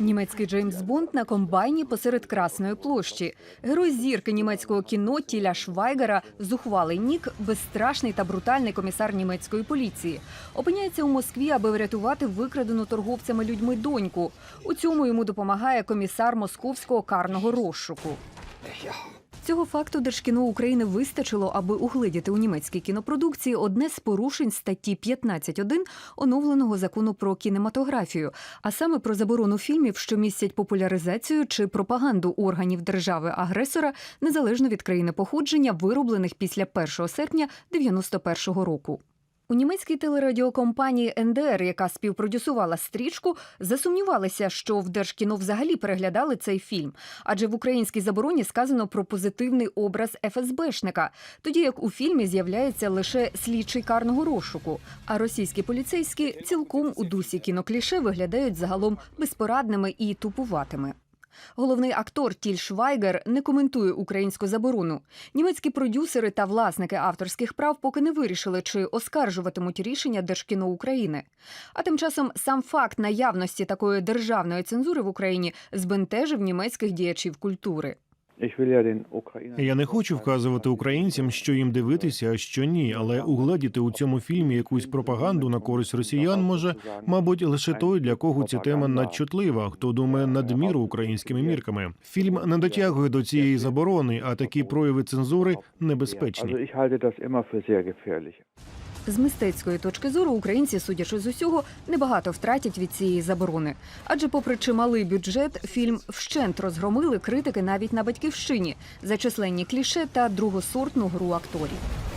Німецький Джеймс Бонд на комбайні посеред Красної площі. Герой зірки німецького кіно Тіля Швайгера, зухвалий нік, безстрашний та брутальний комісар німецької поліції. Опиняється у Москві, аби врятувати викрадену торговцями людьми доньку. У цьому йому допомагає комісар московського карного розшуку. Цього факту Держкіно України вистачило, аби угледіти у німецькій кінопродукції одне з порушень статті 15.1 оновленого закону про кінематографію, а саме про заборону фільмів, що містять популяризацію чи пропаганду органів держави-агресора незалежно від країни походження, вироблених після 1 серпня 91 року. У німецькій телерадіокомпанії НДР, яка співпродюсувала стрічку, засумнівалися, що в Держкіно взагалі переглядали цей фільм, адже в українській забороні сказано про позитивний образ ФСБшника, тоді як у фільмі з'являється лише слідчий карного розшуку. А російські поліцейські цілком у дусі кінокліше виглядають загалом безпорадними і тупуватими. Головний актор Тіль Швайгер не коментує українську заборону. Німецькі продюсери та власники авторських прав поки не вирішили, чи оскаржуватимуть рішення Держкіно України. А тим часом сам факт наявності такої державної цензури в Україні збентежив німецьких діячів культури. Я не хочу вказувати українцям, що їм дивитися, а що ні, але угледіти у цьому фільмі якусь пропаганду на користь росіян може, мабуть, лише той, для кого ця тема надчутлива, хто думає надміру українськими мірками. Фільм не дотягує до цієї заборони, а такі прояви цензури небезпечні. З мистецької точки зору українці, судячи з усього, небагато втратять від цієї заборони. Адже, попри чималий бюджет, фільм вщент розгромили критики навіть на батьківщині за численні кліше та другосортну гру акторів.